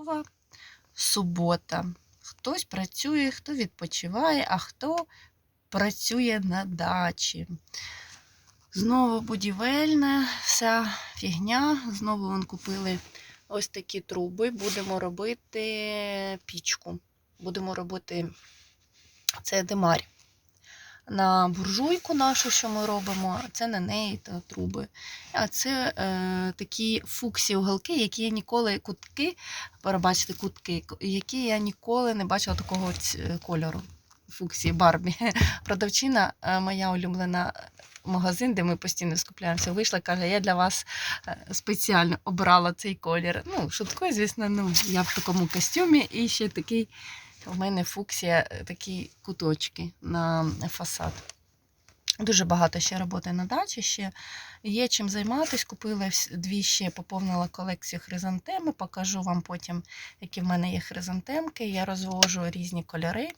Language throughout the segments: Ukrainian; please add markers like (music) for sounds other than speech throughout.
ранкова субота. Хтось працює, хто відпочиває, а хто працює на дачі. Знову будівельна вся фігня. Знову вон купили ось такі труби. Будемо робити пічку. Будемо робити це димарь. На буржуйку нашу, що ми робимо, це на неї та труби. А це е, такі фуксі уголки, які я ніколи кутки, перебачте, кутки, які я ніколи не бачила такого кольору. Фуксі Барбі. (laughs) Продавчина е, моя улюблена магазин, де ми постійно скупляємося, вийшла, каже, я для вас е, спеціально обрала цей колір. Ну, шуткою, звісно, ну, я в такому костюмі і ще такий. У мене фуксія е, такі куточки на фасад. Дуже багато ще роботи на дачі. Ще є чим займатися. Купила дві ще, поповнила колекцію хризантеми. Покажу вам потім, які в мене є хризантемки. Я розвожу різні кольори.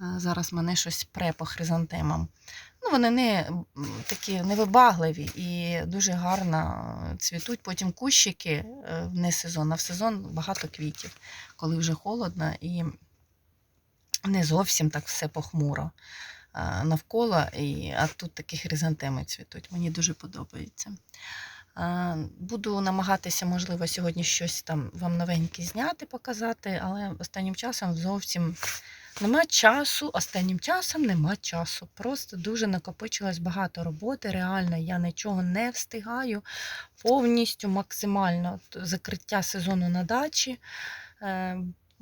Е, Зараз мене щось пре по хризантемам. Ну, вони не такі невибагливі і дуже гарно е, цвітуть. Потім кущики е, в не сезон, а в сезон багато квітів, коли вже холодно і не зовсім так все похмуро навколо, і, а тут такі хризантеми цвітуть. Мені дуже подобається. Буду намагатися, можливо, сьогодні щось там вам новеньке зняти, показати, але останнім часом зовсім нема часу. Останнім часом нема часу. Просто дуже накопичилось багато роботи. Реально, я нічого не встигаю. Повністю максимально закриття сезону на дачі.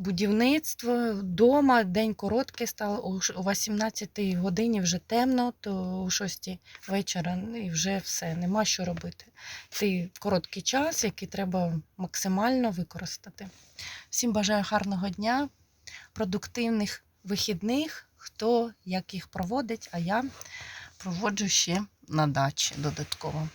Будівництво вдома, день короткий став, о ш- о 18 годині вже темно, то о 6 вечора ну, і вже все, нема що робити. Цей короткий час, який треба максимально використати. Всім бажаю гарного дня, продуктивних вихідних, хто як їх проводить, а я проводжу ще на дачі додатково.